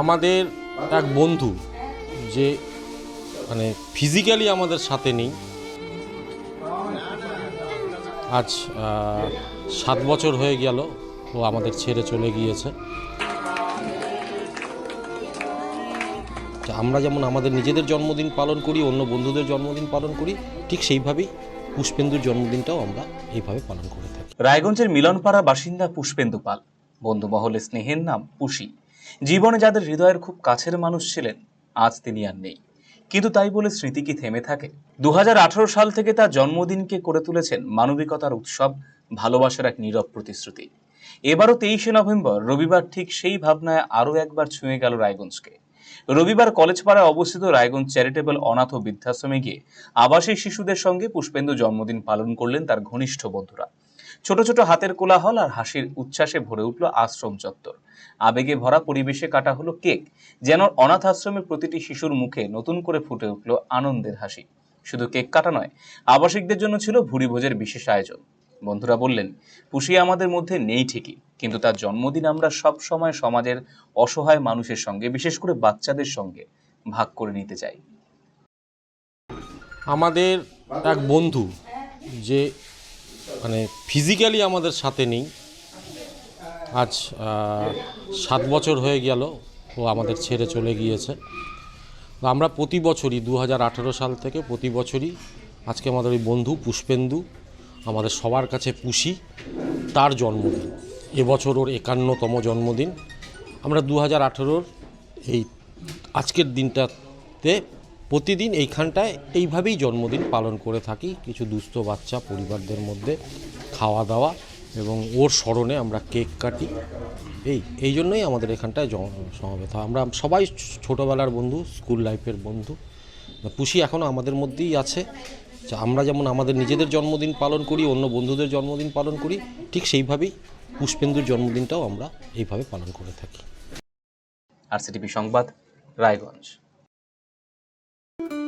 আমাদের এক বন্ধু যে মানে ফিজিক্যালি আমাদের সাথে নেই। আজ সাত বছর হয়ে গেল, ও আমাদের ছেড়ে চলে গিয়েছে। আমরা যেমন আমাদের নিজেদের জন্মদিন পালন করি, অন্য বন্ধুদের জন্মদিন পালন করি, ঠিক সেইভাবেই পুষ্পেন্দুর জন্মদিনটাও আমরা এইভাবে পালন করে থাকি। রায়গঞ্জের মিলনপাড়া বাসিন্দা পুষ্পেন্দু পাল বন্ধু মহলে স্নেহের নাম পুষি। জীবনে যাদের হৃদয়ের খুব কাছের মানুষ ছিলেন, আজ তিনি আর নেই। কিন্তু তাই বলে স্মৃতি কি থেমে থাকে? দু সাল থেকে তার জন্মদিনকে করে তুলেছেন মানবিকতার উৎসব, ভালোবাসার এক নীরব প্রতিশ্রুতি। এবারও তেইশে নভেম্বর, রবিবার ঠিক সেই ভাবনায় আরও একবার ছুঁয়ে গেল রায়গঞ্জকে। রবিবার কলেজ পাড়ায় অবস্থিত রায়গঞ্জ চ্যারিটেবল অনাথ বৃদ্ধাশ্রমে গিয়ে আবাসিক শিশুদের সঙ্গে পুষ্পেন্দু জন্মদিন পালন করলেন তার ঘনিষ্ঠ বন্ধুরা। ছোট ছোট হাতের কোলাহল আর হাসির উচ্ছ্বাসে ভরে উঠল আশ্রম চত্বর। আবেগে ভরা পরিবেশে কাটা হলো কেক, যেন অনাথ আশ্রমের প্রতিটি শিশুর মুখে নতুন করে ফুটে উঠল আনন্দের হাসি। শুধু কেক কাটা নয়, আবাসিকদের জন্য ছিল ভুরি ভোজের বিশেষ আয়োজন। বন্ধুরা বললেন, পুষি আমাদের মধ্যে নেই ঠিকই, কিন্তু তার জন্মদিন আমরা সব সময় সমাজের অসহায় মানুষের সঙ্গে, বিশেষ করে বাচ্চাদের সঙ্গে, ভাগ করে নিতে চাই। আমাদের এক বন্ধু যে মানে ফিজিক্যালি আমাদের সাথে নেই। আজ সাত বছর হয়ে গেল, ও আমাদের ছেড়ে চলে গিয়েছে। আমরা প্রতি বছরই দু হাজার আঠেরো সাল থেকে প্রতি বছরই আজকে আমাদের ওই বন্ধু পুষ্পেন্দু, আমাদের সবার কাছে পুষি, তার জন্মদিন। এবছর ওর একান্নতম জন্মদিন। আমরা দু হাজার এই আজকের দিনটাতে প্রতিদিন এইখানটায় এইভাবেই জন্মদিন পালন করে থাকি। কিছু দুস্থ বাচ্চা পরিবারদের মধ্যে খাওয়া দাওয়া এবং ওর স্মরণে আমরা কেক কাটি। এই এই জন্যই আমাদের এখানটায় সমাবেত হয়। আমরা সবাই ছোটোবেলার বন্ধু, স্কুল লাইফের বন্ধু। পুষি এখনও আমাদের মধ্যেই আছে। যে, আমরা যেমন আমাদের নিজেদের জন্মদিন পালন করি, অন্য বন্ধুদের জন্মদিন পালন করি, ঠিক সেইভাবেই পুষ্পেন্দুর জন্মদিনটাও আমরা এইভাবে পালন করে থাকি। আর সিটিভি সংবাদ, রায়গঞ্জ।